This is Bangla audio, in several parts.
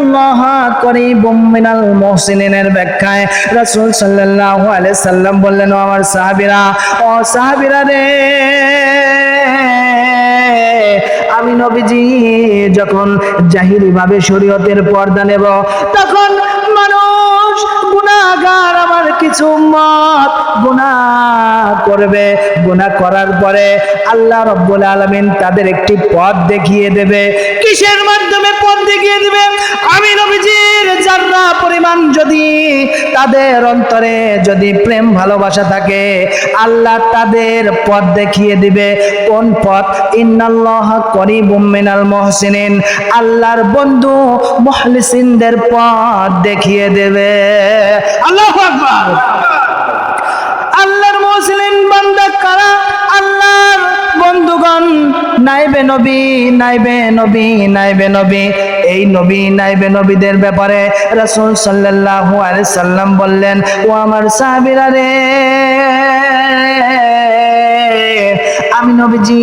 ইন্নাল্লাহ করিবুম মিনাল মুহসিনিনের ব্যাখ্যায় রাসূল সাল্লাল্লাহু আলাইহি সাল্লাম বললেন আমার সাহাবীরা, ও সাহাবীরা রে, আমি নবীজি, যখন জাহিরি ভাবে শরীয়তের পর্দা নেব, তখন মানুষ গুনাহগার আমার কিছু মত গুনাহ করবে, গুনাহ করার পরে আল্লাহ রব্বুল আলামিন তাদের একটি পথ দেখিয়ে দেবে। কিসের মাধ্যমে পথ দেখিয়ে দেবে? আমি নবীজির যারা পরিমাণ যদি তাদের অন্তরে যদি প্রেম ভালোবাসা থাকে, আল্লাহ তাদের পথ দেখিয়ে দিবে। কোন পথ? ইন্নাল্লাহ করিবুম মিনাল মুহসিনিন। আল্লাহর বন্ধু মুখলিসিনদের পথ দেখিয়ে দেবে। আল্লাহু আকবার। নাইবে নবী নাইবে নবী নাইবে নবী। এই নবী, নাইবে নবীদের ব্যাপারে রাসূল সাল্লাল্লাহু আলাইহি সাল্লাম বললেন, ও আমার সাহাবীরা রে, আমি নবীজি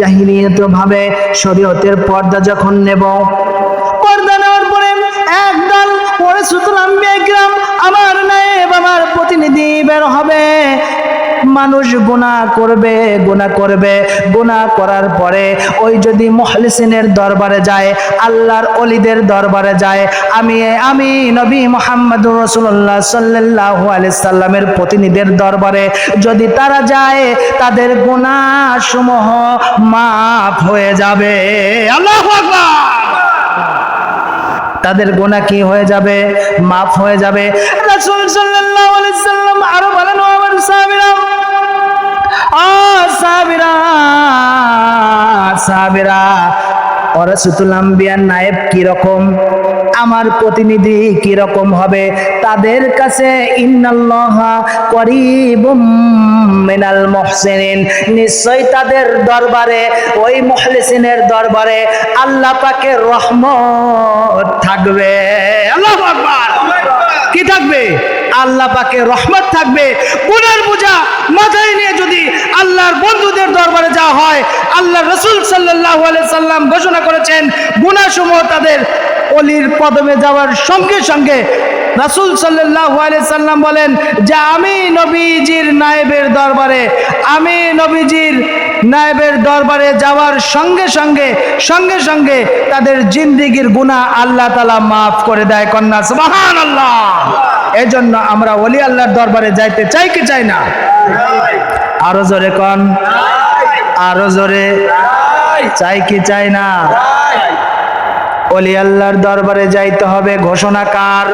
জাহিলিয়ত ভাবে শরীয়তের পর্দা যখন নেব, পর্দা নেওয়ার পরে একদল পরে সুতরাং গ্রাম আমার নায়েব, আমার প্রতিনিধি বের হবে। মানুষ গুনাহ করবে গুনাহ করবে। গুনাহ করার পরে ওই যদি মহলিসিনের দরবারে যায়, আল্লাহর অলিদের দরবারে যায়, আমি আমি নবী মোহাম্মদুর রসুল্লাহ আলাইহি সাল্লামের প্রতিনিধির দরবারে যদি তারা যায়, তাদের গুনাহ সমূহ মাফ হয়ে যাবে। আল্লাহু তাদের গোনা কি হয়ে যাবে? মাফ হয়ে যাবে। সাহাবীরা অরাসুতুল আম্বিয়ার নায়েব কি রকম? আমার প্রতিনিধি কি রকম হবে? তাদের কাছে ইন্নাল্লাহা করিবুম মিনাল মুহসিনিন। নিশ্চয় তাদের দরবারে, ওই মুখলিসিনের দরবারে আল্লাহ পাকের রহমত থাকবে। আল্লাহু আকবার। কি থাকবে? আল্লাহ পাকে রহমত থাকবে। গুনার বোঝা মাথায় নিয়ে যদি আল্লাহর বন্ধুদের দরবারে যাওয়া হয় আল্লাহ রসুল আলাইহি সাল্লাম ঘোষণা করেছেন গুনাসমূহ তাদের অলির কদমে যাওয়ার সঙ্গে সঙ্গে রাসূল আলাইহি সাল্লাম বলেন যে আমি নবীজির নায়েবের দরবারে, আমি নবীজির নায়েবের দরবারে যাওয়ার সঙ্গে সঙ্গে সঙ্গে সঙ্গে তাদের জিন্দিগির গুনাহ আল্লাহ তালা মাফ করে দেয়, কন্যা, সুবহানাল্লাহ। এজন্য আমরা ওলি আল্লাহর দরবারে যাইতে চাই কি চাই না? আরও জোরে কন। আরও জোরে। চাই। কি চাই না? অলি আল্লাহর দরবারে যাইতে হবে। ঘোষণা কার?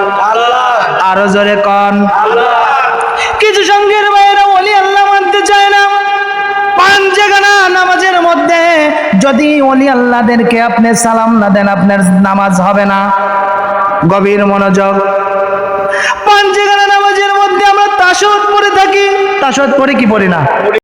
আরও জোরে কন। কিছু সঙ্গের বাইরে অলি আল্লাহ মানতে চায় না। পাঞ্জেগানা নামাজের মধ্যে। যদি অলি আল্লাহদেরকে আপনি সালাম না দেন আপনার নামাজ হবে না। গভীর মনোযোগ। পাঞ্জেগানা নামাজের মধ্যে আমরা তাসদ পড়ে থাকি। তাসদ পড়ে কি পড়ি না?